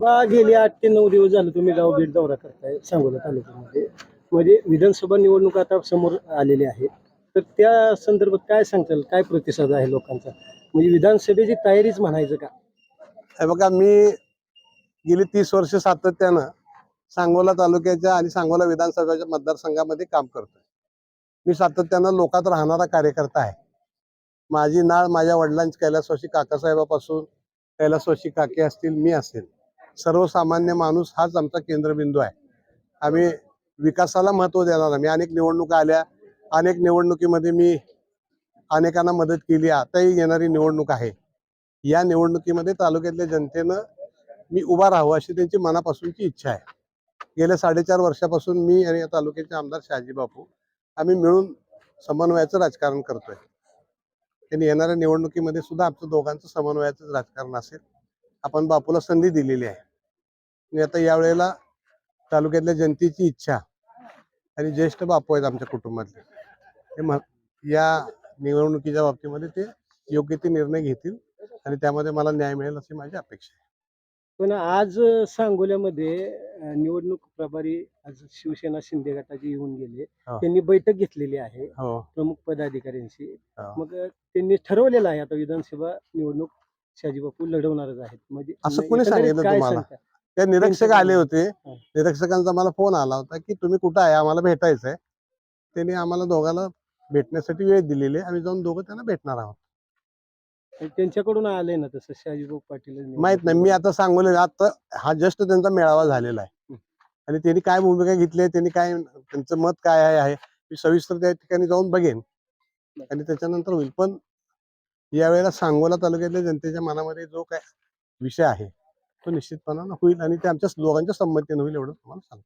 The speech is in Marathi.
बाबा गेले आठ ते नऊ दिवस झाले तुम्ही गाव भेट दौरा करताय सांगोला तालुक्यामध्ये. म्हणजे विधानसभा निवडणूक आता समोर आलेली आहे. तर त्या संदर्भात काय सांगताल? काय प्रतिसाद आहे लोकांचा? म्हणजे विधानसभेची तयारीच म्हणायचं का? हे बघा मी गेली तीस वर्ष सातत्यानं सांगोला तालुक्याच्या आणि सांगोला विधानसभेच्या मतदारसंघामध्ये काम करतोय. मी सातत्यानं लोकात राहणारा कार्यकर्ता आहे. माझी नाळ माझ्या वडिलांची कैलासवाशी काकासाहेबापासून कैलासवाशी काके असतील मी असेल. सर्वसामान्य माणूस हाच आमचा केंद्रबिंदू आहे. आम्ही विकासाला महत्त्व देणार आम्ही अनेक निवडणुका आल्या अनेक निवडणुकीमध्ये मी अनेकांना मदत केली आताही येणारी निवडणूक आहे. या निवडणुकीमध्ये तालुक्यातल्या जनतेनं मी उभा राहावं अशी त्यांची मनापासूनची इच्छा आहे. गेल्या साडेचार वर्षापासून मी आणि या तालुक्याचे आमदार शहाजी बापू आम्ही मिळून समन्वयाचं राजकारण करतोय. त्यांनी येणाऱ्या निवडणुकीमध्ये सुद्धा आमचं दोघांचं समन्वयाचं राजकारण असेल. आपण बापूला संधी दिलेली आहे. आणि आता यावेळेला तालुक्यातल्या जनतेची इच्छा आणि ज्येष्ठ बापू आहेत आमच्या कुटुंबातले ते म या निवडणुकीच्या बाबतीमध्ये ते योग्य ते निर्णय घेतील आणि त्यामध्ये मला न्याय मिळेल अशी माझी अपेक्षा आहे पण आज सांगोल्यामध्ये निवडणूक प्रभारी आज शिवसेना शिंदे गटाचे येऊन गेले हो. त्यांनी बैठक घेतलेली आहे हो प्रमुख पदाधिकाऱ्यांशी हो. मग त्यांनी ठरवलेलं आहे आता विधानसभा निवडणूक शहाजी बापू लढवणारच आहेत म्हणजे असं कोणी एकंदरीत सांगितलं काय तुम्हाला? सांगता? त्या निरीक्षक आले होते. हा. निरीक्षकांचा मला फोन आला होता की तुम्ही कुठं आहे? आम्हाला भेटायचं आहे त्यांनी आम्हाला दोघांना भेटण्यासाठी वेळ दिलेली आहे. आम्ही जाऊन दोघं त्यांना भेटणार आहोत. त्यांच्याकडून आलंय ना तसं? शहाजीभाऊ पाटील माहीत नाही. मी आता सांगोले आता हा जस्ट त्यांचा मेळावा झालेला आहे. आणि त्यांनी काय भूमिका घेतली आहे? त्यांनी काय त्यांचं मत काय आहे? आहे. मी सविस्तर त्या ठिकाणी जाऊन बघेन. आणि त्याच्यानंतर होईल. पण यावेळेला सांगोला तालुक्यातल्या जनतेच्या मनामध्ये जो काय विषय आहे तो निश्चितपणानं होईल आणि ते आमच्या दोघांच्या संमतीनं होईल एवढं तुम्हाला सांगतो.